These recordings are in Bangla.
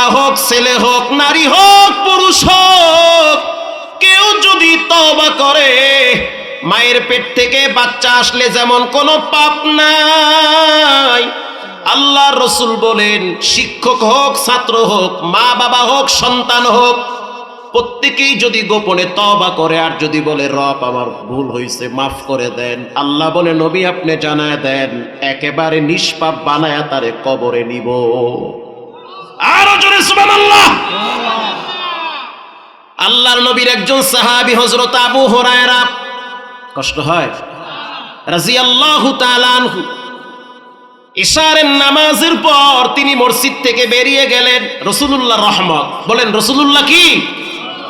বাবা হোক, ছেলে হোক, নারী হোক, পুরুষ হোক, কেউ যদি তবা করে, মায়ের পেট থেকে বাচ্চা আসলে যেমন কোনো পাপ নাই। আল্লাহ রসুল বলেন, শিক্ষক হোক, ছাত্র হোক, মা বাবা হোক, সন্তান হোক, প্রত্যেকেই যদি গোপনে তবা করে আর যদি বলে, রব, আমার ভুল হয়েছে মাফ করে দেন। আল্লাহ বলে, নবী, আপনি জানায় দেন, একেবারে নিষ্পাপ বানায়া তারে কবরে নিব। আরও জোরে সুবহানাল্লাহ। আল্লাহর নবীর একজন সাহাবী হযরত আবু হুরায়রা, কষ্ট হয়? রাদিয়াল্লাহু তাআলা আনহু। ইশারের নামাজের পর তিনি মসজিদ থেকে বেরিয়ে গেলেন রসুলুল্লাহ রহমত। বলেন, রসুলুল্লাহ কি?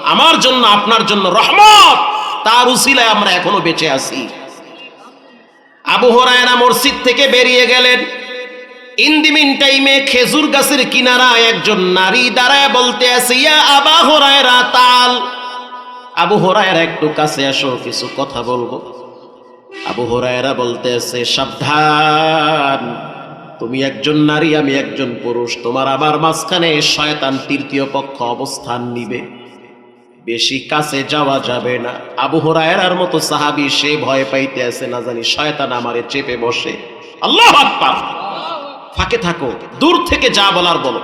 আমার জন্য, আপনার জন্য রহমত। তার উসিলায় আমরা এখনও বেঁচে আছি। আবু হরায়রা মসজিদ থেকে বেরিয়ে গেলেন। ইন্দিমিন টাইমে খেজুর গাছের কিনারায় একজন নারী দাঁড়ায় বলতে আছে ইয়া আবা হরায়রা, তাল। আবু হরায়রা একটু কাছে আসো কিছু কথা বলব। আবু হরায়রা বলতে আছে সাবধান, তুমি একজন নারী, আমি একজন পুরুষ। তোমার আমার মাঝখানে শয়তান তৃতীয় পক্ষ অবস্থান নিবে। বেশি কাছে যাওয়া যাবে না। আবু হরায়রার মতো সাহাবি সে ভয় পাইতে আছে না জানি শয়তান আমারে চেপে বসে। আল্লাহ আকবার! ফাঁকে থাকো, দূর থেকে যা বলার বলো।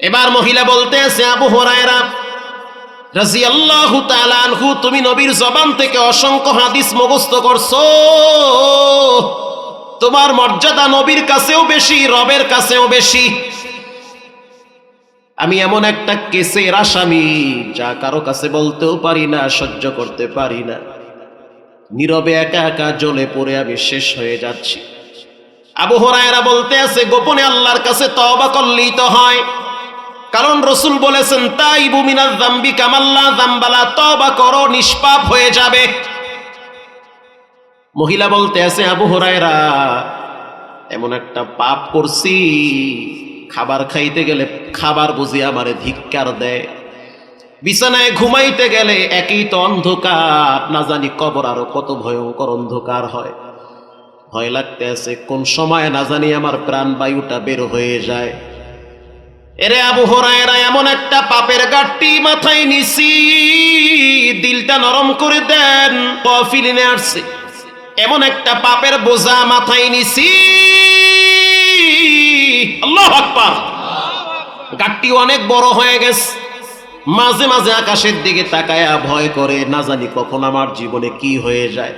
এবার মহিলা বলতে আছে, আবু হরায়রা রাজিয়াল্লাহু তাআলা আনহু, তুমি নবীর জবান থেকে অসংখ্য হাদিস মুখস্থ করছ। তোমার মর্যাদা নবীর কাছেও বেশি, রবের কাছেও বেশি। আমি এমন একটা কেসের আসামি, যা কারও কাছে বলতেও পারি না, সহ্য করতে পারি না। নীরবে একা একা জ্বলে পড়ে আমি শেষ হয়ে যাচ্ছি। আবু হরায়রা বলতে আছে, গোপনে আল্লাহর কাছে তওবা করলেই তো হয়। কারণ রসুল বলেছেন তাই বুমিনার জাম্বি কামাল্লা জাম্বালা তবা করো, নিষ্পাপ হয়ে যাবে। মহিলা বলতে আছে, আবু হরায়রা, এমন একটা পাপ করছি, খাবার খাইতে গেলে খাবার বুঝি আমারে ধিক্কার দেয়। বিছানায় ঘুমাইতে গেলে একই তো অন্ধকার, না জানি কবর আরও কত ভয়ঙ্কর অন্ধকার হয়। ভয় লাগতে আছে কোন সময় না জানি আমার প্রাণ বায়ুটা বের হয়ে যায়। এরে আবু হরায়রা, এমন একটা পাপের গাঠটি মাথায় নিছি, দিলটা নরম করে দেন কফিলিনে আসছে। এমন একটা পাপের বোঝা মাথায় নিছি। আল্লাহ আকবার। গাঠটি অনেক বড় হয়ে গেছে। মাঝে মাঝে আকাশের দিকে তাকায়া ভয় করে, না জানি কখন আমার জীবনে কি হয়ে যায়।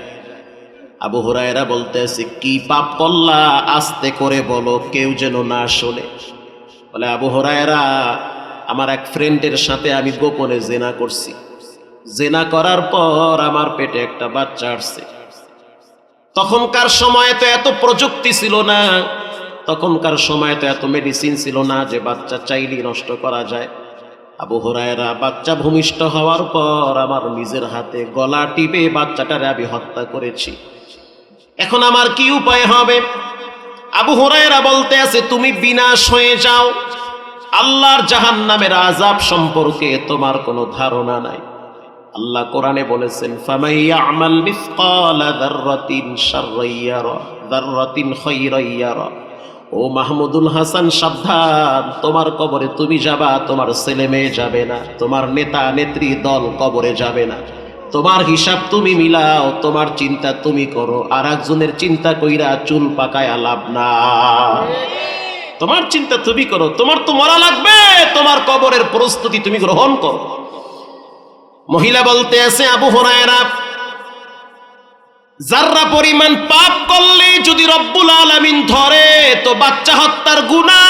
আবু হুরায়রা বলতেছে, কি পাপ করলা? আস্তে করে বলো, কেউ যেন না শোনে। বলে আবু হরায়রা, আমার এক ফ্রেন্ডের সাথে আমি গোপনে জেনা করছি। জেনা করার পর আমার পেটে একটা বাচ্চা আসছে। তখনকার সময়ে তো এত প্রযুক্তি ছিল না, তখনকার সময়ে তো এত মেডিসিন ছিল না যে বাচ্চা চাইলেই নষ্ট করা যায়। আবু হরায়রা, বাচ্চা ভূমিষ্ঠ হওয়ার পর আমার নিজের হাতে গলা টিপে বাচ্চাটারে আমি হত্যা করেছি। এখন আমার কি উপায় হবে? আবু হরায়রা বলতে আছে, তুমি বিনাশ হয়ে যাও। আল্লাহর জাহান নামের আজাব সম্পর্কে তোমার কোনো ধারণা নাই। আল্লাহ কোরআনে বলেছেন ফামাইয়া আমাল ও মাহমুদুল হাসান, সাবধান, তোমার কবরে তুমি যাবা, তোমার ছেলে মেয়ে যাবে না, তোমার নেতা নেত্রী দল কবরে যাবে না। তোমার হিসাব তুমি মিলাও, তোমার চিন্তা তুমি করো আর একজনের চিন্তা কইরা চুল পাকায় লাভ না। তোমার চিন্তা তুমি করো, তোমার তো মরা লাগবে, তোমার কবরের প্রস্তুতি তুমি গ্রহণ করো। মহিলা বলতে আছে, আবু হরায়রা, যার্রা পরিমাণ পাপ করলে যদি রব্বুল আলামিন ধরে, তো বাচ্চা হত্যার গুণা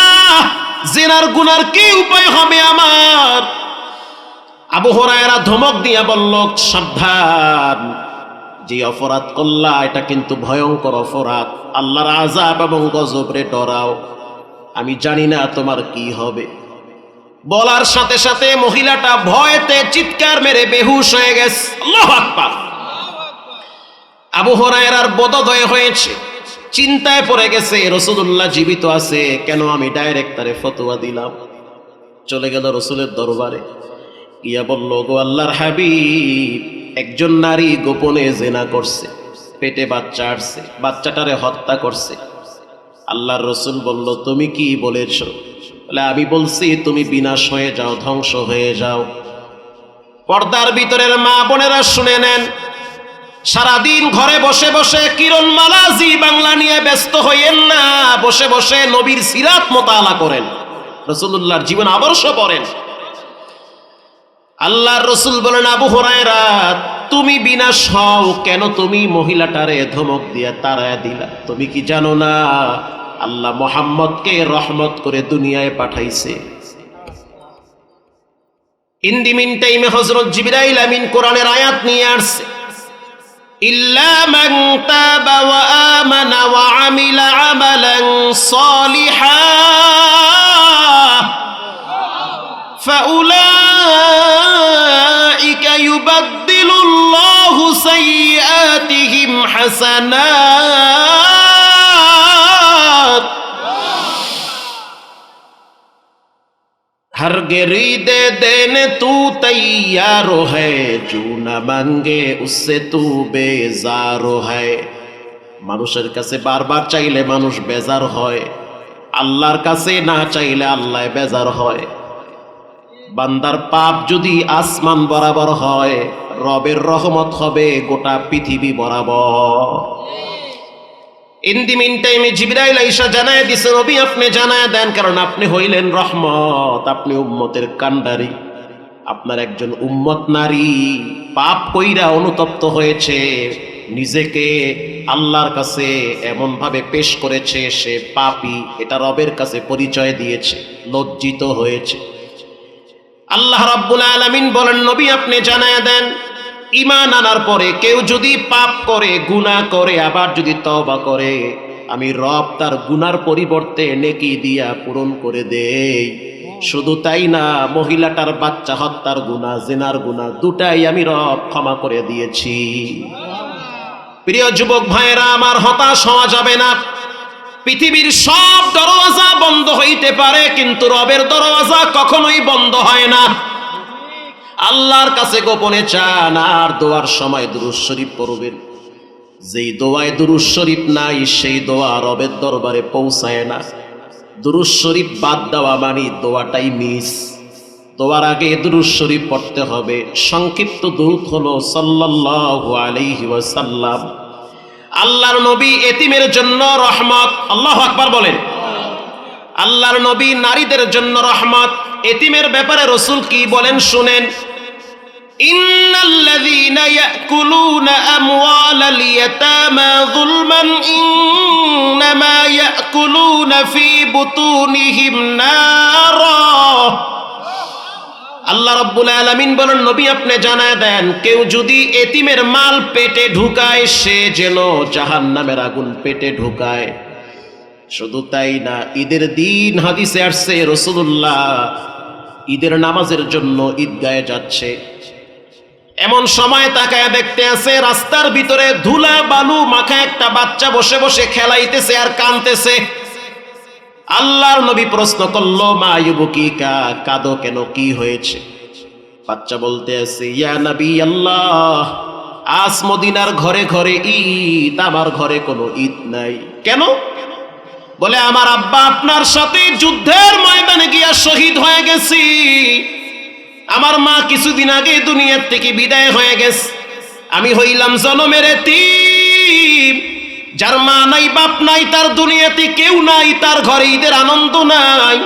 জেনার গুনার কি উপায় হবে আমার? আবু হরায়রা ধমক দিয়া বলল, সাবধান। যে অপরাধ করলা, এটা কিন্তু ভয়ঙ্কর অপরাধ। আল্লাহর আজাব এবং গজবরে ডরাও। আমি জানি না তোমার কি হবে। বলার সাথে সাথে মহিলাটা ভয়তে চিৎকার মেরে বেহুশ হয়ে গেছে। আবু হরায়রার বোধোদয় হয়েছে। চিন্তায় পড়ে গেছে রসুল্লাহ জীবিত আছে, কেন আমি ডাইরেক্ট তারে ফতোয়া দিলাম? চলে গেল রসুলের দরবারে। ইয়া বলল, গো আল্লাহর হাবিব, একজন নারী গোপনে জেনা করছে, পেটে বাচ্চা আসছে বাচ্চাটারে হত্যা করছে। আল্লাহর রসুল বলল, তুমি কি বলেছ? বলে, আমি বলছি, তুমি বিনাশ হয়ে যাও, ধ্বংস হয়ে যাও। পর্দার ভিতরের মা বোনেরা শুনে নেন, সারাদিন ঘরে বসে বসে কিরণ মালাজি বাংলা নিয়ে ব্যস্ত হইয়েন না, বসে বসে নবীর সিরাত মোতালা করেন। রসুল্লাহর জীবন আদর্শ পড়েন। আল্লাহর রসুল বলেন, আবু হরায়রা, তুমি বিনা সও কেন তুমি মহিলাটারে ধমক দিয়া তারায় দিলা? তুমি কি জানো না? আল্লাহ মোহাম্মদকে রহমত করে দুনিয়ায় পাঠাইছে। ইন্দিমিন টাইমে হজরত আমিন কোরআনের আয়াত নিয়ে আসছে। ইল্লা সলিহা أولئك يبدل الله سيئاتهم حسنات ہر گری دے دینے تو تیار ہے جو نہ مانگے اس سے تو بیزار ہے মানুষের কাছে বারবার চাইলে মানুষ বেজার হয় আল্লাহর কাছে না চাইলে আল্লাহ বেজার হয় বান্দার পাপ যদি আসমান বরাবর হয়, রবের রহমত হবে গোটা পৃথিবী বরাবর। ইন মিন টাইমে জিবরাইল আইসা জানায় দিছে, নবী, আপনি জানায় দেন, কারণ আপনি হইলেন রহমত, আপনি উম্মতের কান্ডারি আপনার একজন উম্মত নারী পাপ কইরা অনুতপ্ত হয়েছে, নিজেকে আল্লাহর কাছে এমন ভাবে পেশ করেছে, সে পাপী এটা রবের কাছে পরিচয় দিয়েছে, লজ্জিত হয়েছে। আল্লাহ রাব্বুল আলামিন বলেন, নবী আপনি জানায় দেন ইমান আনার পরে কেউ যদি পাপ করে, গুনাহ করে, আবার যদি তওবা করে, আমি রব তার গুনার পরিবর্তে নেকি দিয়া পূরণ করে দেই। শুধু তাই না, মহিলাটার বাচ্চা হত্যার গুনাহ, জেনার গুনাহ দুটাই আমি রব ক্ষমা করে দিয়েছি। প্রিয় যুবক ভাইয়েরা, আমার হতাশ হওয়া যাবে না। পৃথিবীর সব দরওয়াজা বন্ধ হইতে পারে, কিন্তু রবের দরওয়াজা কখনোই বন্ধ হয় না। আল্লাহর কাছে গোপনে চান, আর দোয়ার সময় দুরুজ শরীফ পড়বেন। যেই দোয়ায় দুরুজ শরীফ নাই, সেই দোয়া রবের দরবারে পৌঁছায় না। দুরুজ শরীফ বাদ দেওয়া মানি দোয়াটাই মিস। দোয়ার আগে দুরুজ শরীফ পড়তে হবে। সংক্ষিপ্ত দূত হলো সাল্লাল্লাহু আলাইহি ওয়াসাল্লাম। আল্লাহর নবী এতিমের জন্য রহমত। আল্লাহ আকবার বলেন। আল্লাহর নবী নারীদের জন্য রহমত। এতিমের ব্যাপারে রসুল কি বলেন শুনেন। ইন্নাল্লাযীনা ইয়াকুলুনা আমওয়ালাল ইয়াতামা যুলমান, ইন্নামা ইয়াকুলুনা ফি বুতুনিহিম নারা। আল্লাহ রাব্বুল আলামিন বলেন, নবী আপনি জানায় দেন, কেউ যদি এতিমের মাল পেটে ঢুকায়, সে যেন জাহান্নামের আগুন পেটে ঢুকায়। শুধু তাই না, ঈদের দিন হাদিসে আসছে রসুল্লাহ ঈদের নামাজের জন্য ঈদগায়ে যাচ্ছে। এমন সময় তাকায় দেখতে আছে, রাস্তার ভিতরে ধুলা বালু মাখা একটা বাচ্চা বসে বসে খেলাইতেছে আর কানতেছে আল্লাহর নবী প্রশ্ন করল, মা ইউবুকি কা কাদো কেন? কি হয়েছে? বাচ্চা বলতে আছে, ইয়া নবী আল্লাহ, আজ মদিনার ঘরে ঘরে ঈদ, আমার ঘরে কোনো ঈদ নাই। কেন? বলে, আমার আব্বা আপনার সাথে যুদ্ধের ময়দানে গিয়া শহীদ হয়ে গেছি। আমার মা কিছুদিন আগে দুনিয়ার থেকে বিদায় হয়ে গেছে। আমি হইলাম জনমের এতিম। যার মা নাই, বাপ নাই, তার দুনিয়াতে কেউ নাই, তার ঘরে ঈদের আনন্দ নাই।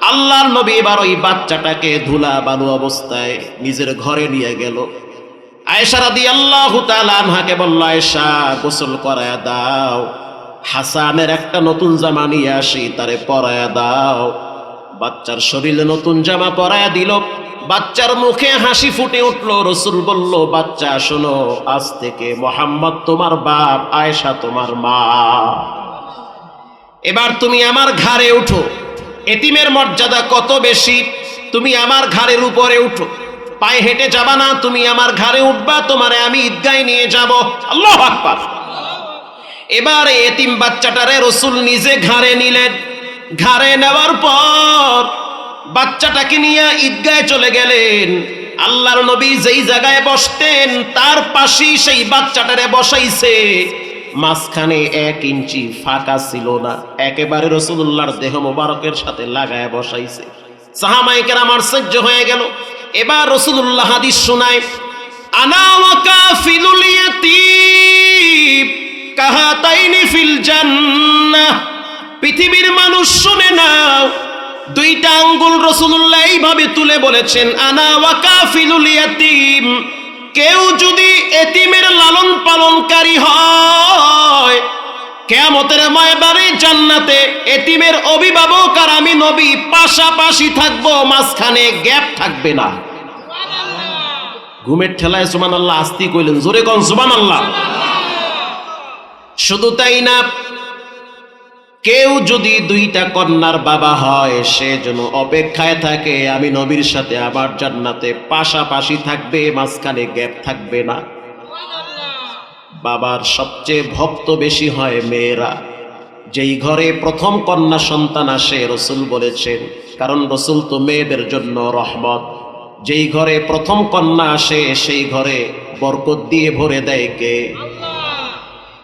আল্লাহর নবী এবার ওই বাচ্চাটাকে ধুলা বালু অবস্থায় নিজের ঘরে নিয়ে গেল। আয়েশা রাদি আল্লাহ আনহাকে বলল, আয়েশা, গোসল করায় দাও। হাসানের একটা নতুন জামা নিয়ে আসি, তারে পরায়া দাও। বাচ্চার শরীরে নতুন জামা পরায়া দিল। বাচ্চার মুখে হাসি ফুটে উঠল, রসুল বলল, বাচ্চা, শোনো, আজ থেকে মোহাম্মদ তোমার বাপ, আয়েশা তোমার মা। এবার তুমি আমার ঘাড়ে উঠো। এতিমের মর্যাদা কত বেশি? তুমি আমার ঘাড়ের উপরে উঠো। পায়ে হেঁটে যাবা না, তুমি আমার ঘাড়ে উঠবা, তোমারে আমি ঈদগায় নিয়ে যাব। আল্লাহ এবার এতিম বাচ্চাটারে রসুল নিজে ঘাড়ে নিলেন। ঘাড়ে নেওয়ার পর বাচ্চাটাকে নিয়ে ঈদগায় চলে গেলেন। আল্লাহর নবী যেই জায়গায় বসতেন, তার পাশেই সেই বাচ্চাটারে বসাইছে। মাঝখানে এক ইঞ্চি ফাঁকা ছিল না, একেবারে রসুল্লাহর দেহ মোবারকের সাথে লাগায় বসাইছে। সাহামাইকের আমার সহ্য হয়ে গেল। এবার রসুল্লাহ হাদিস শোনায় পৃথিবীর মানুষ শুনে নাও দুইটা আঙ্গুল রসুল্লাহ এইভাবে তুলে বলেছেন আনা ওয়াকাফিলুল ইয়াতিম। কেউ যদি এতিমের লালন পালনকারী হয় কেয়ামতের ময়দানে জান্নাতে এতিমের অভিভাবক আর আমি নবী পাশাপাশি থাকব মাঝখানে গ্যাপ থাকবে না। ঘুমের ঠেলায় সুমান আল্লাহ আস্তি কইলেন জোরে কন সুমান আল্লাহ শুধু তাই না কেউ যদি দুইটা কন্যার বাবা হয়, সে যেন অপেক্ষায় থাকে, আমি নবীর সাথে আবার জান্নাতে পাশাপাশি থাকবে, মাঝখানে গ্যাপ থাকবে না। বাবার সবচেয়ে ভক্ত বেশি হয় মেয়েরা। যেই ঘরে প্রথম কন্যা সন্তান আসে, রসুল বলেছেন, কারণ রসুল তো মেয়েদের জন্য রহমত। যেই ঘরে প্রথম কন্যা আসে, সেই ঘরে বরকত দিয়ে ভরে দেয় কে?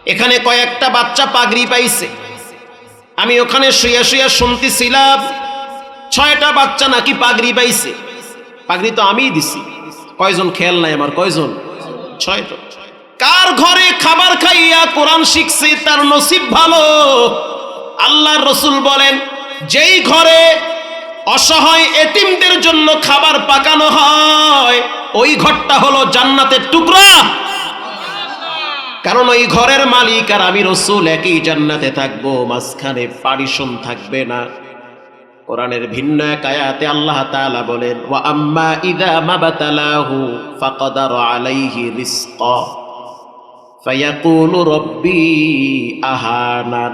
এখানে কয়েকটা বাচ্চা পাগড়ি পাইছে। আমি ওখানে শুয়ে শুয়ে শুনতেছিলাম, ছয়টা বাচ্চা নাকি পাগড়ি পাইছে। পাগড়ি তো আমিই দিছি। কয়জন খেয়াল নাই আমার, কয়জন? ছয়টা। কার ঘরে খাবার খাইয়া কোরআন শিখছে তার নসিব ভালো? আল্লাহর রসুল বলেন, যেই ঘরে অসহায় এতিমদের জন্য খাবার পাকানো হয়, ওই ঘরটা হলো জান্নাতের টুকরা। কারণ ওই ঘরের মালিক আর আমি রসুল একই জান্নাতে থাকব, মাঝখানে পারিশন থাকবে না। কোরআনের ভিন্ন এক আয়াতে আল্লাহ তাআলা বলেন, ওয়া আম্মা ইযা মাবাতালাহু ফাকাদার আলাইহি রিজকা, ফায়াকুলু রব্বি আহানান।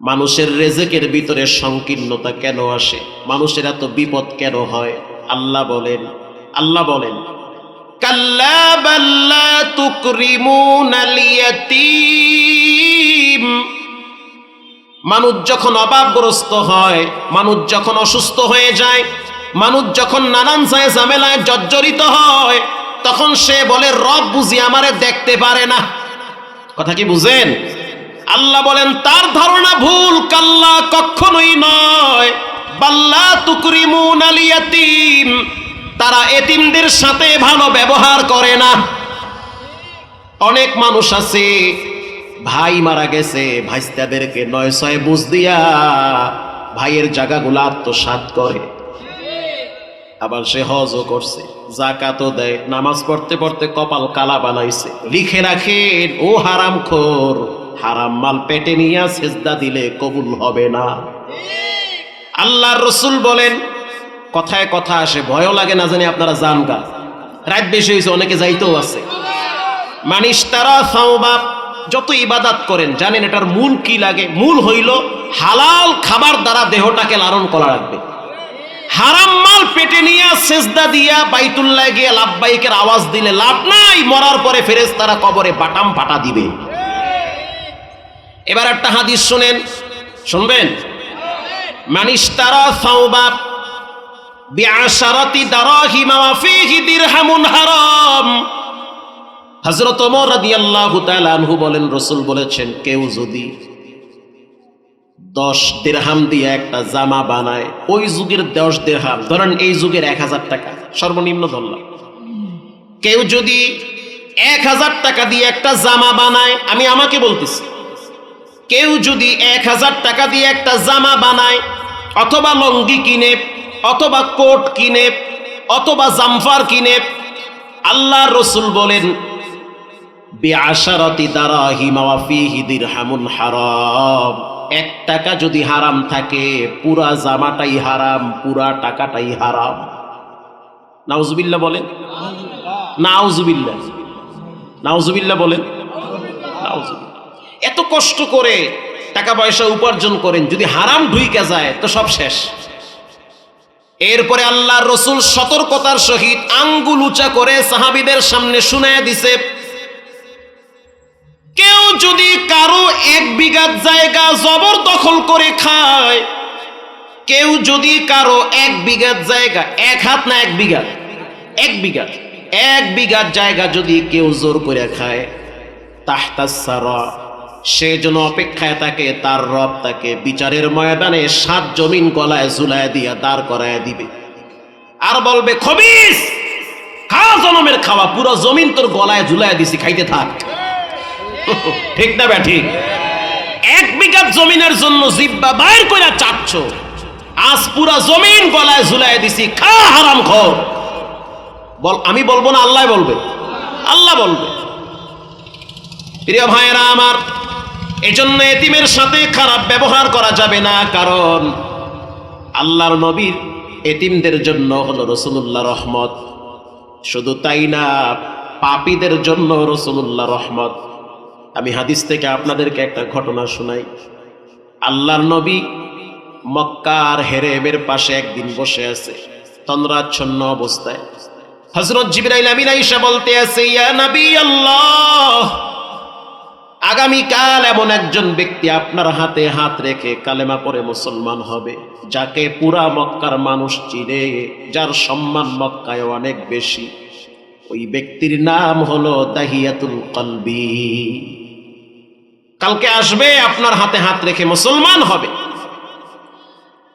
মানুষের রেজেকের ভিতরে সংকীর্ণতা কেন আসে? মানুষের এত বিপদ কেন হয়? আল্লাহ বলেন আল্লাহ বলেন মানুষ যখন অভাবগ্রস্ত হয়, মানুষ যখন অসুস্থ হয়ে যায়, মানুষ যখন নানান যায় ঝামেলায় জর্জরিত হয়, তখন সে বলে, রব বুঝি আমারে দেখতে পারে না। কথা কি বুঝেন? আল্লাহ বলেন, তার ধারণা ভুল, কাল্লা কখনোই নয়। বাল্লা তুকরিমুন আলিয়াতিম তারা এতিমদের সাথে ভালো ব্যবহার করে না। অনেক মানুষ আছে, ভাই মারা গেছে, ভাইস্তাদেরকে নয় ছয় বুঝ দিয়া ভাইয়ের জায়গাগুলো আত্মসাত করে। আবার সে হজও করছে জাকাতও দেয়, নামাজ পড়তে পড়তে কপাল কালা বানাইছে। লিখে রাখেন, ও হারাম খোর হারাম মাল পেটে নিয়ে সেজদা দিলে কবুল হবে না। আল্লাহর রসুল বলেন কথায় কথা আসে, ভয়ও লাগে না জানি আপনারা যান গা। রাত বেশি হয়েছে, অনেকে যাইতেও আছে। মানিস তারা সাওবাব যত ইবাদাত করেন, জানেন এটার মূল কি লাগে? মূল হইল হালাল খাবার দ্বারা দেহটাকে লালন করা রাখবে হারাম মাল পেটে নিয়ে সেজদা দিয়া বাইতুল্লাহ গিয়ে লাভবাইকের আওয়াজ দিলে লাভ নাই, মরার পরে ফেরেস তারা কবরে বাটাম ফাটা দিবে। এবার একটা হাদিস শুনেন। শুনবেন? মানিস তারা সাওবাব আনহু বলেন, রাসূল বলেছেন, কেউ যদি দশ দেড়হাম দিয়ে একটা জামা বানায়, ওই যুগের দশ দেড়হাম ধরেন এই যুগের এক হাজার টাকা, সর্বনিম্ন ধরলাম। কেউ যদি এক হাজার টাকা দিয়ে একটা জামা বানায়, আমি আমাকে বলতেছি, কেউ যদি এক হাজার টাকা দিয়ে একটা জামা বানায়, অথবা লঙ্গি কিনে অথবা কোট কিনে, অথবা জামফার কিনে আল্লাহ রসুল বলেন হারাম। এক টাকা যদি হারাম থাকে, পুরা জামাটাই হারাম, পুরা টাকাটাই হারাম। নাউজুবিল্লাহ বলেন। নাউজুবিল্লাহ। নাউজুবিল্লাহ বলেন। এত কষ্ট করে টাকা পয়সা উপার্জন করেন, যদি হারাম ঢুইকা যায়, তো সব শেষ। এরপরে আল্লাহ রসুল সতর্কতার সহিত আঙ্গুল উঁচা করে সাহাবিদের সামনে শুনায় দিছে, কেউ যদি কারও এক বিঘাত জায়গা জবর দখল করে খায়, কেউ যদি কারও এক বিঘাত জায়গা, এক হাত না এক বিঘা এক বিঘা, এক বিঘাত জায়গা যদি কেউ জোর করে খায় তাহতাসার সে যেন অপেক্ষায় থাকে তার রব তাকে বিচারের ময়দানে সাত জমিন গলায় ঝুলায় দিয়া দাঁড় করায় দিবে। আর বলবে, খবিস! খা জনমের খাওয়া, পুরো জমিন তোর গলায় ঝুলায় দিছি, খাইতে থাক। ঠিক না ব্যা ঠিক এক বিঘা জমিনের জন্য জিব্বা বাইর করে চাচ্ছ আজ পুরা জমিন গলায় ঝুলায় দিছি, খা হারাম খর। বল, আমি বলব না, আল্লাহ বলবে? আল্লাহ বলবে। প্রিয় ভাইয়েরা আমার এজন্য এতিমের সাথে খারাপ ব্যবহার করা যাবে না, কারণ আল্লাহর নবীর এতিমদের জন্য হলো রসুল্লাহ রহমত। শুধু তাই না, পাপীদের জন্য রসুল্লাহ রহমত। আমি হাদিস থেকে আপনাদেরকে একটা ঘটনা শোনাই। আল্লাহর নবী মক্কার হেরেবের পাশে একদিন বসে আছে, তন্দ্রাচ্ছন্ন অবস্থায়। হজরত জিবরাইল আমিন আইসা বলতে আছে, ইয়া নবী আল্লাহ আগামীকাল এমন একজন ব্যক্তি আপনার হাতে হাত রেখে কালেমা পরে মুসলমান হবে, যাকে পুরা মক্কার মানুষ চিনে, যার সম্মান মক্কায় অনেক বেশি। ওই ব্যক্তির নাম হলো দাহিয়াতুল কলবি। কালকে আসবে, আপনার হাতে হাত রেখে মুসলমান হবে।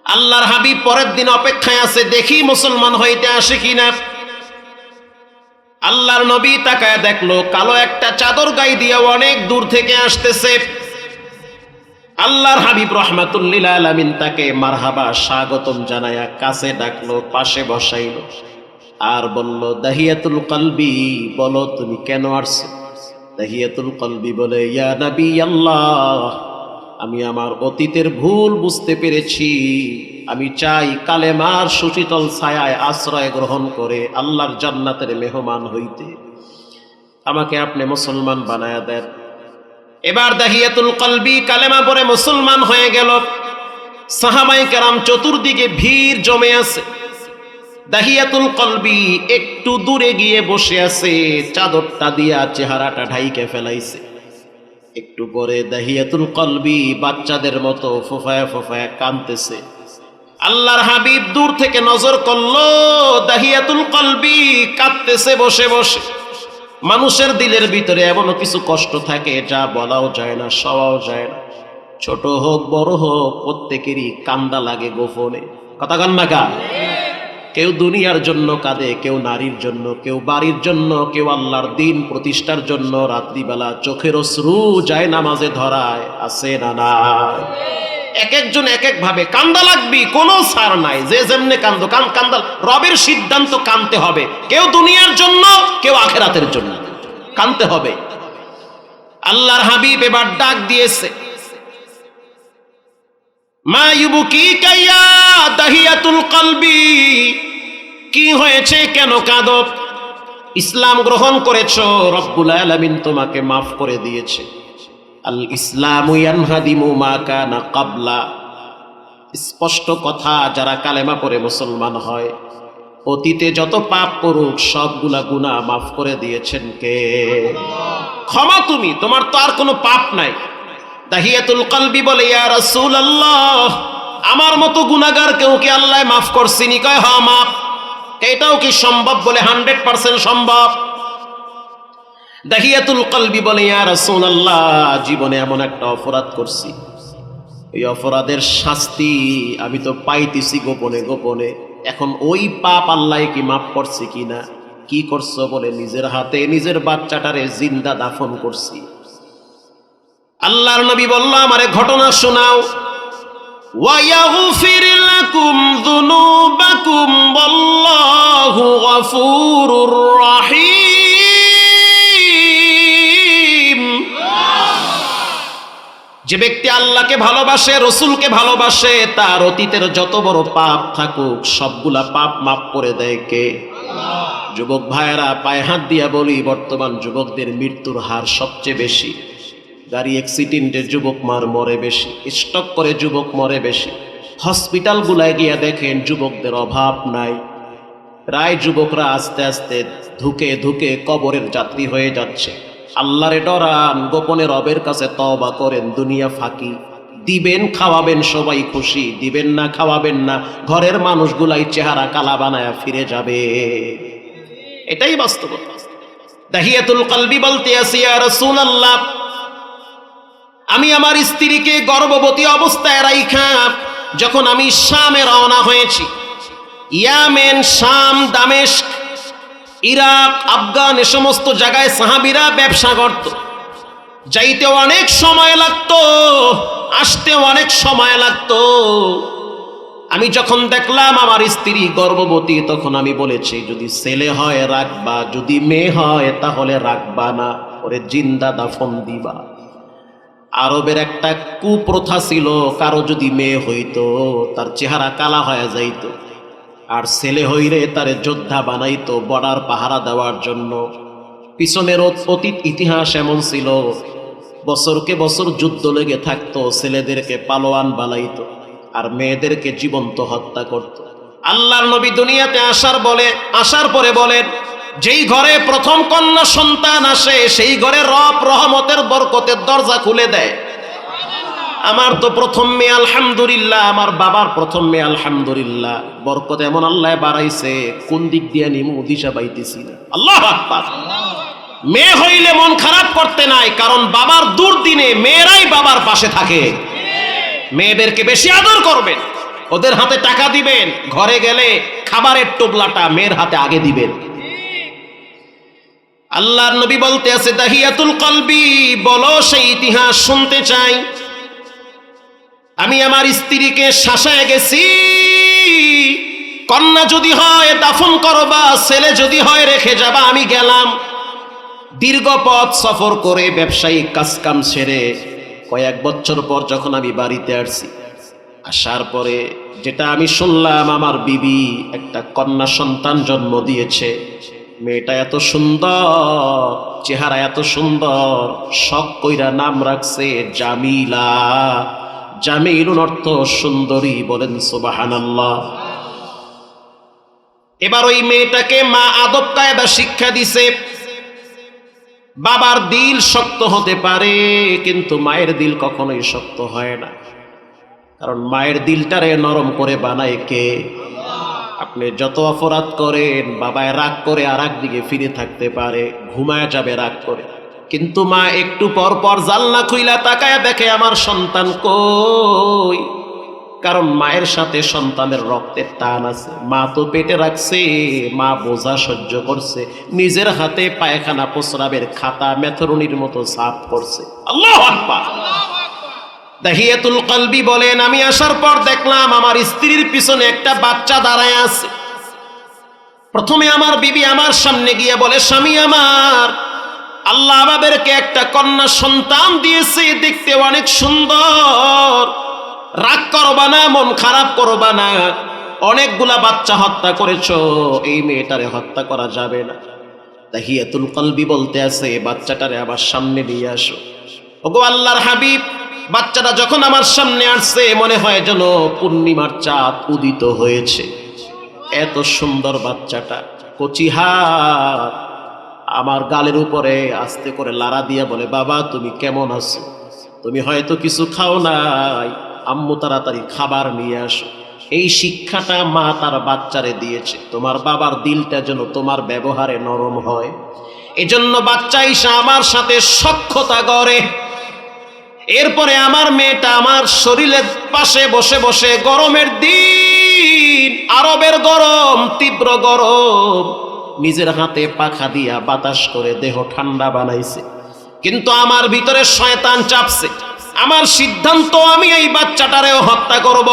আল্লাহর হাবিব পরের দিন অপেক্ষায় আছে, দেখি মুসলমান হইতে আসে কিনা। আল্লাহর নবী তাকায় দেখল, কালো একটা চাদর গাই দিয়ে অনেক দূর থেকে আসতেছে। আল্লাহর হাবিব রহমাতুল্লিল আলামিন তাকে মারহাবা স্বাগতম জানায়া কাছে ডাকলো, পাশে বসাইলো আর বলল, দাহিয়াতুল কলবি, বলো তুমি কেন আসছো? দাহিয়াতুল কলবি বলে, ইয়া নবী আল্লাহ। আমি আমার অতীতের ভুল বুঝতে পেরেছি। আমি চাই কালেমার সুশীতল ছায়ায় আশ্রয় গ্রহণ করে আল্লাহর জান্নাতের মেহমান হইতে। আমাকে আপনি মুসলমান বানায়া দেন। এবার দাহিয়াতুল কলবি কালেমা পরে মুসলমান হয়ে গেল। সাহাবাই কেরাম চতুর্দিকে ভিড় জমে আছে। দাহিয়াতুল কলবি একটু দূরে গিয়ে বসে আছে। চাদরটা দিয়া চেহারাটা ঢাইকে ফেলাইছে। একটু পরে দাহিয়াতুল কলবি বাচ্চাদের মতো ফোফায়া ফোফায়া কানতেছে। আল্লাহর হাবিব দূর থেকে নজর করল, দাহিয়াতুল কলবি কাঁদতেছে বসে বসে। মানুষের দিলের ভিতরে এমনও কিছু কষ্ট থাকে, যা বলাও যায় না সওয়াও যায় না। ছোট হোক, বড় হোক, প্রত্যেকেরই কান্দা লাগে গোপনে। কথা কান্না কা কেউ দুনিয়ার জন্য কাঁদে, কেউ নারীর জন্য, কেউ বাড়ির জন্য, কেউ আল্লাহর দিন প্রতিষ্ঠার জন্য রাত্রিবেলা চোখের অশ্রু যায় নামাজে ধরায়, আছে না না এক একজন এক এক ভাবে, কান্দা লাগবি, কোনো সার নাই, যে যেমনে কান্দ, কান কান্দা, রবের সিদ্ধান্ত কানতে হবে। কেউ দুনিয়ার জন্য, কেউ আখেরাতের জন্য, কানতে হবে। আল্লাহর হাবিব এবার ডাক দিয়েছে মা ইউবুকি কাইয়া দাহিয়াতুল কলবি। কি হয়েছে কেন কাঁদো? ইসলাম গ্রহণ করেছ, রব্বুল আলামিন তোমাকে মাফ করে দিয়েছে। আল ইসলামু ইয়ানহাদিমু মা কানা কাবলা। স্পষ্ট কথা, যারা কালেমা পড়ে মুসলমান হয়, অতীতে যত পাপ করুক, সবগুলা গুনাহ মাফ করে দিয়েছেন কে? ক্ষমা তুমি, তোমার তো আর কোনো পাপ নাই। দাহিয়াতুল কলবি বলে, ইয়া রাসূলুল্লাহ, আমার মতো গুনাহগার কেউ কি আল্লাহ মাফ করছিনি কয় হ্যাঁ মাফ। এটাও কি সম্ভব বলে, হান্ড্রেড পার্সেন্ট সম্ভব? দাহিয়াতুল কলবি বলে, ইয়া রাসূলুল্লাহ, জীবনে এমন একটা অপরাধ করছি। এই অপরাধের শাস্তি আমি তো পাইতেছি গোপনে গোপনে। এখন ওই পাপ আল্লাহ কি মাফ করছে কিনা? কি করছ বলে, নিজের হাতে, নিজের বাচ্চাটারে জিন্দা দাফন করছি। আল্লাহর নবী বলল, আমারে ঘটনা শোনাও। যে ব্যক্তি আল্লাহকে ভালোবাসে, রসুলকে ভালোবাসে, তার অতীতের যত বড় পাপ থাকুক, সবগুলা পাপ মাফ করে দেয় কে? যুবক ভাইয়েরা, পায়ে হাত দিয়া বলি, বর্তমান যুবকদের মৃত্যুর হার সবচেয়ে বেশি। গাড়ি অ্যাক্সিডেন্টে যুবক মার মরে বেশি স্টক করে যুবক মরে বেশি। হসপিটাল গুলায় গিয়া দেখেন যুবকদের অভাব নাই। প্রায় যুবকরা আস্তে আস্তে ধুকে ধুকে কবরের যাত্রী হয়ে যাচ্ছে। আল্লাহরে ডরান, গোপনে রবের কাছে তবা করেন, দুনিয়া ফাঁকি। দিবেন, খাওয়াবেন সবাই খুশি, দিবেন না, খাওয়াবেন না। ঘরের মানুষগুলাই চেহারা কালা বানায়া ফিরে যাবে। এটাই বাস্তবতা। দাহিয়াতুল কলবি বলতে আসি ইয়া রাসূলুল্লাহ আমি আমার স্ত্রীকে গর্ভবতী অবস্থায় রাইখা যখন আমি শামে রওনা হয়েছি। ইয়ামেন, শাম, দামেস্ক, ইরাক, আফগান এ সমস্ত জায়গায় সাহাবিরা ব্যবসা করত। যাইতে অনেক সময় লাগতো, আসতে অনেক সময় লাগতো। আমি যখন দেখলাম আমার স্ত্রী গর্ভবতী, তখন আমি বলেছি, যদি ছেলে হয় রাখবা, যদি মেয়ে হয় তাহলে রাখবা না ওরে জিন্দা দাফন দিবা। আরবের একটা কুপ্রথা ছিল, কারও যদি মেয়ে হইতো, তার চেহারা কালা হয়ে যাইত। আর ছেলে হইরে তারে যোদ্ধা বানাইতো, বর্ডার পাহারা দেওয়ার জন্য। পিছনের অতীত ইতিহাস এমন ছিল, বছরকে বছর যুদ্ধ লেগে থাকতো, ছেলেদেরকে পালোয়ান বানাইতো, আর মেয়েদেরকে জীবন্ত হত্যা করত। আল্লাহর নবী দুনিয়াতে আসার বলে আসার পরে বলেন যেই ঘরে প্রথম কন্যা সন্তান আসে, সেই ঘরে রব রহমতের বরকতের দরজা খুলে দেয়। আমার তো প্রথম মেয়ে আলহামদুলিল্লাহ, আমার বাবার প্রথম মেয়ে আলহামদুলিল্লাহ। বরকত এমন আল্লাহ বাড়াইছে, কোন দিক দিয়ে নিমু দিশা পাইতেছি আল্লাহ আকবার। মেয়ে হইলে মন খারাপ করতে নাই, কারণ বাবার দুর্দিনে মেয়েরাই বাবার পাশে থাকে। মেয়েদেরকে বেশি আদর করবেন, ওদের হাতে টাকা দিবেন, ঘরে গেলে খাবারের টোপলাটা মেয়ের হাতে আগে দিবেন। আল্লাহর নবী বলতে আছে, দাহিয়াতুল কলবি, বলো সেই ইতিহাস শুনতে চাই। আমি আমার স্ত্রীকে শাসায় গেছি। কন্যা যদি হয় দাফন করবা, ছেলে যদি হয় রেখে যাবা, আমি গেলাম। দীর্ঘ পথ সফর করে ব্যবসায়িক কাজকাম সেরে কয়েক বছর পর যখন আমি বাড়িতে আসছি, আসার পরে যেটা আমি শুনলাম, আমার বিবি একটা কন্যা সন্তান জন্ম দিয়েছে। মেয়েটা এত সুন্দর, চেহারা এত সুন্দর, শখ কইরা নাম রাখছে জামিলা। জামিলুন অর্থ সুন্দরী বলেন সুবাহানাল্লাহ। এবার ওই মেয়েটাকে মা আদব কায়দা শিক্ষা দিছে। বাবার দিল শক্ত হতে পারে, কিন্তু মায়ের দিল কখনোই শক্ত হয় না। কারণ মায়ের দিলটারে নরম করে বানায় কে? আপনি যত অপরাধ করেন, বাবায় রাগ করে আর দিকে ফিরে থাকতে পারে, ঘুমায় যাবে রাগ করে। কিন্তু মা একটু পর পর জালনা খুইলা তাকায় দেখে, আমার সন্তান কই? কারণ মায়ের সাথে সন্তানের রক্তের টান আছে। মা তো পেটে রাখছে, মা বোঝা সহ্য করছে, নিজের হাতে পায়খানা, প্রস্রাবের খাতা, মেথরুনির মতো সাফ করছে। আল্লাহ দাহিয়াতুল কলবি বলেন, আমি আসার পর দেখলাম আমার স্ত্রীর পিছনে একটা বাচ্চা দাঁড়ায় আছে। প্রথমে আমার বিবি আমার সামনে গিয়ে বলে, স্বামী আমার, আল্লাহ আমাদেরকে একটা কন্যা সন্তান দিয়েছে, দেখতে অনেক সুন্দর। রাগ করবা না, মন খারাপ করবা না। অনেকগুলা বাচ্চা হত্যা করেছ, এই মেয়েটারে হত্যা করা যাবে না। তাহিয়াতুল কলবি বলতে আছে, বাচ্চাটারে আবার সামনে নিয়ে আসো। ওগো আল্লাহর হাবিব বাচ্চাটা যখন আমার সামনে আসছে, মনে হয় যেন পূর্ণিমার চাঁদ উদিত হয়েছে। এত সুন্দর বাচ্চাটা, কচি হাত। আমার গালের উপরে আস্তে করে লারা দিয়া বলে, বাবা, তুমি কেমন আছো? তুমি হয়তো কিছু খাও নাই। আম্মু, তাড়াতাড়ি খাবার নিয়ে আসো। এই শিক্ষাটা মা তার বাচ্চারে দিয়েছে। তোমার বাবার দিলটা যেন তোমার ব্যবহারে নরম হয়। এজন্য বাচ্চা ঈশা আমার সাথে সক্ষতা গড়ে। এরপরে আমার মেয়েটা আমার শরীরের পাশে বসে বসে গরমের দিন, আরবের গরম, তীব্র গরম, নিজের হাতে পাখা দিয়া বাতাস করে দেহ ঠান্ডা বানাইছে। কিন্তু আমার ভিতরে শয়তান চাপছে। আমার সিদ্ধান্ত, আমি এই বাচ্চাটারেও হত্যা করব।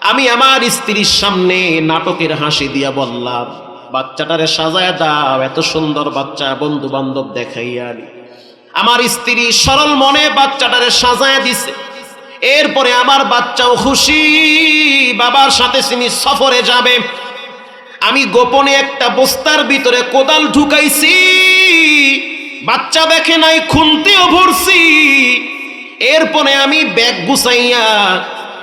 আমি আমার স্ত্রীর সামনে নাটকের হাসি দিয়া বললাম, বাচ্চাটারে সাজায় দাও, এত সুন্দর বাচ্চা বন্ধু বান্ধব দেখাইয়া আনি। আমার স্ত্রী সরল মনে বাচ্চাটারে সাজায় দিছে। এরপরে আমার বাচ্চাও খুশি, বাবার সাথে তিনি সফরে যাবে। আমি গোপনে একটা বস্তার ভিতরে কোদাল ঢুকাইছি, বাচ্চা দেখে নাই, খুনতেও ভরছি। এরপরে আমি ব্যাগ গুছাইয়া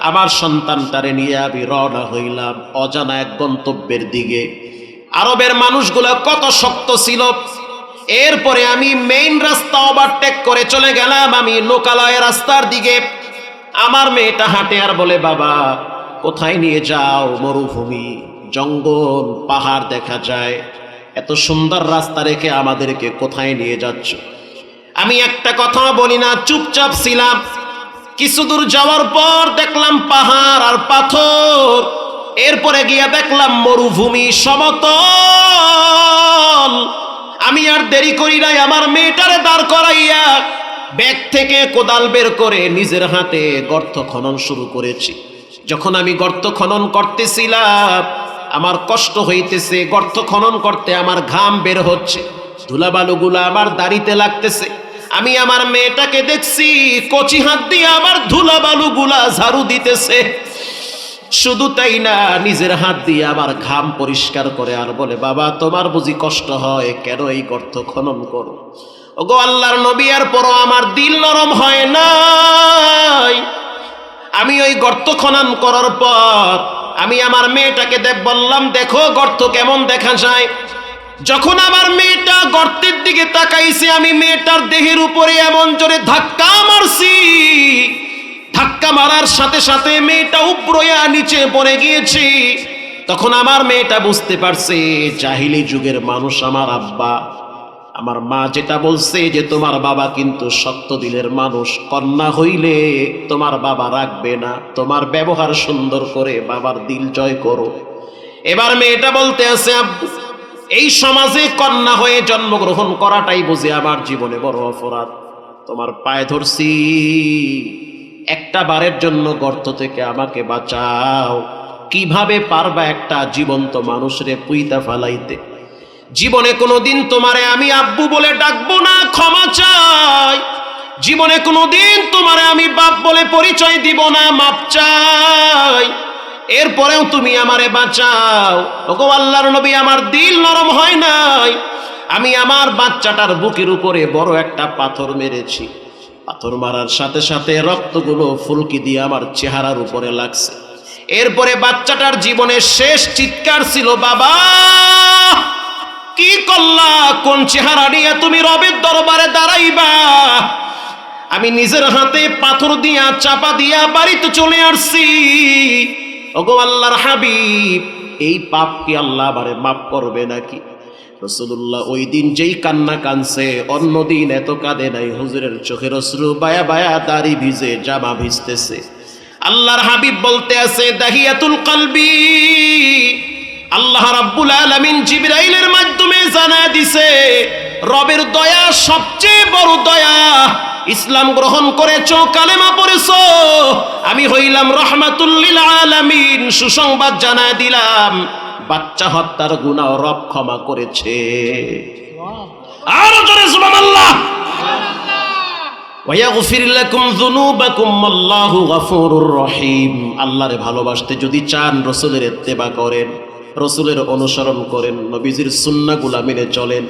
আমার সন্তানটারে নিয়ে আমি রওনা হইলাম অজানা এক গন্তব্যের দিকে। আরবের মানুষগুলো কত শক্ত ছিল। এরপরে আমি মেইন রাস্তা ওভারটেক করে চলে গেলাম আমি লোকালয় রাস্তার দিকে। আমার মেয়েটা হাঁটে আর বলে, বাবা, কোথায় নিয়ে যাও মরুভূমি? জঙ্গল, পাহাড় দেখা যায়। এত সুন্দর রাস্তা রেখে আমাদেরকে কোথায় নিয়ে যাচ্ছ? আমি একটা কথা বলি না, চুপচাপ ছিলাম। কিছু দূর যাওয়ার পর দেখলাম পাহাড় আর পাথর। এরপরে গিয়ে দেখলাম মরুভূমি সমতল। আমি আর দেরি করি নাই, আমার মেয়েটারে দাঁড় করাইয়া ব্যাগ থেকে কোদাল বের করে নিজের হাতে গর্ত খনন শুরু করেছি। যখন আমি গর্ত খনন করতেছিলাম, আমার কষ্ট হইতেছে, গর্ত খনন করতে আমার ঘাম বের হচ্ছে, ধুলাবালুগুলো আমার দাড়িতে লাগতেছে। আমি আমার মেয়েটাকে দেখছি, কচি হাত দিয়ে আমার ধুলাবালুগুলা ঝাড়ু দিতেছে। শুধু তাই না, নিজের হাত দিয়ে আবার ঘাম পরিষ্কার করে আর বলে, বাবা, তোমার বুঝি কষ্ট হয়, কেন এই গর্ত খনন করো? ওগো আল্লাহর নবী, আর পরও আমার দিল নরম হয় নাই। আমি ওই গর্ত খনন করার পর, আমি আমার মেয়েটাকে দেখ, বললাম, দেখো, গর্ত কেমন দেখা যায়। যখন আমার মেয়েটা গর্তের দিকে তাকাইছে, আমি মেয়েটার দেহের উপরে এমন জোরে ধাক্কা মারছি ধাক্কা মারার সাথে সাথে মেয়েটা উপরয়া নিচে পড়ে গিয়েছি। তখন আমার মেয়েটা বুঝতে পারছে, জাহিলি যুগের মানুষ আমার আব্বা। আমার মা যেটা বলছে যে, তোমার বাবা কিন্তু শক্ত দিলের মানুষ, কন্যা হইলে তোমার বাবা রাখবে না। তোমার ব্যবহার সুন্দর করে বাবার দিল জয় করো। এবার মেয়েটা বলতে আছে এই সমাজে কন্যা হয়ে জন্মগ্রহণ করাটাই বুঝে আমার জীবনে বড় অপরাধ। তোমার পায়ে ধরছি একটা বারের জন্য গর্ত থেকে আমাকে বাঁচাও। কীভাবে পারবা একটা জীবন্ত মানুষরে পুইতা ফালাইতে? জীবনে কোনোদিন তোমারে আমি আব্বু বলে ডাকবো না, ক্ষমা চাই। জীবনে কোনোদিন তোমারে আমি বাপ বলে পরিচয় দিব না, মাপ চাই। এরপরেও তুমি আমারে বাঁচাও। ওগো আল্লাহর নবী, আমার দিল নরম হয় নাই। আমি আমার বাচ্চাটার বুকের উপরে বড় একটা পাথর মেরেছি। পাথর মারার সাথে সাথে রক্তগুলো ফুলকি দিয়ে আমার চেহারার উপরে লাগছে। এরপরে বাচ্চাটার জীবনের শেষ চিৎকার ছিল, বাবা, কি করলা? কোন চেহারা নিয়ে তুমি রবের দরবারে দাঁড়াইবা? আমি নিজের হাতে পাথর দিয়া, চাপা দিয়া বাড়িতে চলে আসছি। ওগো আল্লাহর হাবিব, এই পাপ কি আল্লাহ বারে মাফ করবে নাকি? রসুল্লাহ ওই দিন যেই কান্না কানছে, অন্য দিন এত কাঁদে নাই, হুজুরের চোখের অশ্রু বায়া বায়া দাড়ি ভিজে জামা ভিজতেছে। আল্লাহর হাবিব বলতে আছে, দাহিয়াতুল কালবি। আল্লাহ রাব্বুল আলামিন জিবরাইলের মাধ্যমে জানা দিছে, রবের দয়া সবচেয়ে বড় দয়া। ইসলাম গ্রহণ করেছ, কালেমা পড়েছো। আমি হইলাম রহমাতুল্লিল আলামিন। সুসংবাদ জানা দিলাম। বাচ্চা হত্যার গুনাহ রব ক্ষমা করেছে। আরও জোরে সুবহানাল্লাহ। ওয়াগফির আল্লাহু গফুরুর রহিম। আল্লাহরে ভালোবাসতে যদি চান রসুলের ইত্তেবা করেন রসুলের অনুসরণ করেন নবীজির সুন্নাহগুলা মেনে চলেন।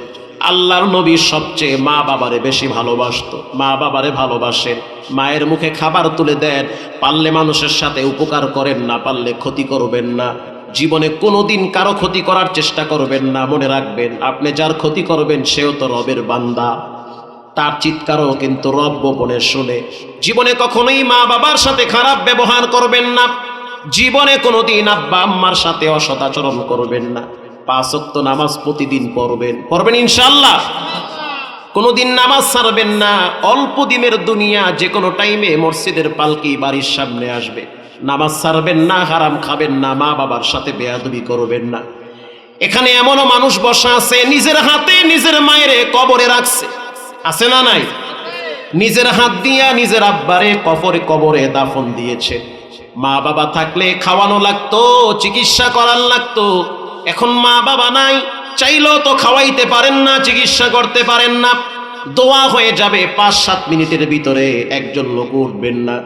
আল্লাহর নবী সবচেয়ে মা বাবারে বেশি ভালোবাসতো মা বাবারে ভালোবাসেন। মায়ের মুখে খাবার তুলে দেন পারলে মানুষের সাথে উপকার করেন না পারলে ক্ষতি করবেন না। জীবনে কোনোদিন কারও ক্ষতি করার চেষ্টা করবেন না, মনে রাখবেন, আপনি যার ক্ষতি করবেন সেও তো রবের বান্দা। তার চিৎকারও কিন্তু রব গোপনে শুনে। জীবনে কখনোই মা বাবার সাথে খারাপ ব্যবহার করবেন না। জীবনে কোনোদিন আব্বা আম্মার সাথে অসদাচরণ করবেন না। পাঁচক্ত নামাজ প্রতিদিন পড়বেন। পড়বেন ইনশাল্লাহ কোনোদিন নামাজ ছাড়বেন না। অল্প দিনের দুনিয়া যে কোনো টাইমে মসজিদের পালকি বাড়ির সামনে আসবে। নামাজ ছাড়বেন না, হারাম খাবেন না, মা বাবার সাথে বেয়াদবি করবেন না। এখানে এমনও মানুষ বসা আছে, নিজের হাতে নিজের মায়েরে কবরে রাখছে। আছে না নাই? নিজের হাত দিয়া নিজের আব্বারে কবরে কবরে দাফন দিয়েছে। মা বাবা থাকলে খাওয়ানো লাগতো, চিকিৎসা করার লাগতো। এখন মা বাবা নাই, চাইলেও তো খাওয়াইতে পারেন না, চিকিৎসা করতে পারেন না। দোয়া হয়ে যাবে পাঁচ সাত মিনিটের ভিতরে একজন লোক উঠবেন না।